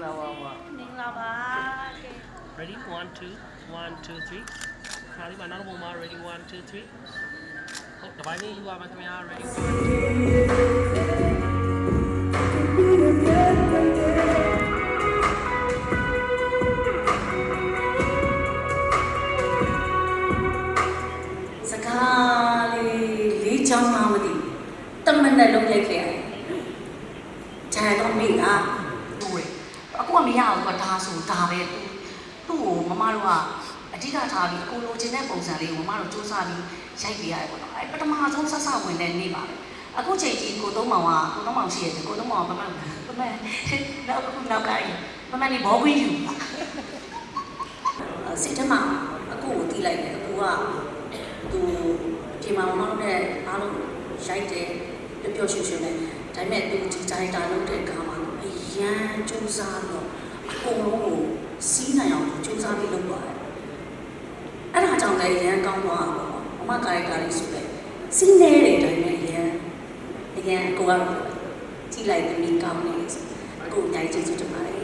င်္ဂလာပါအမမင်္ဂလာပါကဲ ready 1 2 1 2 3ခါလေးမှာနောက်တစ်ပုံမှာ ready 1 2 3ဟုတ်တပိုင်းလေးယူပါမယ်ခင်ဗျာ ready 1 2စကားလေးလေးချောင်းမှမသိတမနဲ့လုံးလိုက်ခဲ့ရတယ်။ဂျာတော့မိကဟို အခုကမရဘူးကဒါဆိုဒါပဲသူ့ကိုမမတို့ကအဓိကထားပြီးကိုလိုချင်တဲ့ပုံစံလေးကိုမမတို့စူးစမ်းပြီးရိုက်ပြရတယ်ပေါ့နော်။အဲပထမဆုံးဆက်ဆဝင်တဲ့နေ့ပါပဲ။အခုချိန်ကြီးကိုသုံးမောင်ကကိုသုံးမောင်ရှိရတယ်ကိုသုံးမောင်ကပမန်ပမန်နောက်အခုနောက်ကရင်ပမန်นี่ဘောခွင့်ယူပါ။စိတ်ထဲမှာအကူကိုတီးလိုက်တယ်အကူကသူဒီမှာမောင်းတဲ့အားလုံးရိုက်တယ်ပျော်ပျော်ရွှင်ရွှင်နဲ့ဒါပေမဲ့သူဒီတိုင်းတာလုပ်တဲ့အခါမှာအ ရန်စူးစမ်းတော့အကုန်လုံးကိုစီးနိုင်အောင်စူးစမ်းပြီးလုပ်သွားတယ်အဲ့ဒါကြောင့်လည်းအရန်ကောင်းသွားတာပေါ့အမကာရိုက်တာလေးဆိုပဲစီးနေတဲ့အတိုင်းနဲ့အရန်အရန်အကိုကတော့ကြည့်လိုက်သမီးကောင်းနေဆိုအကိုအများကြီးကျေးဇူးတင်ပါတယ်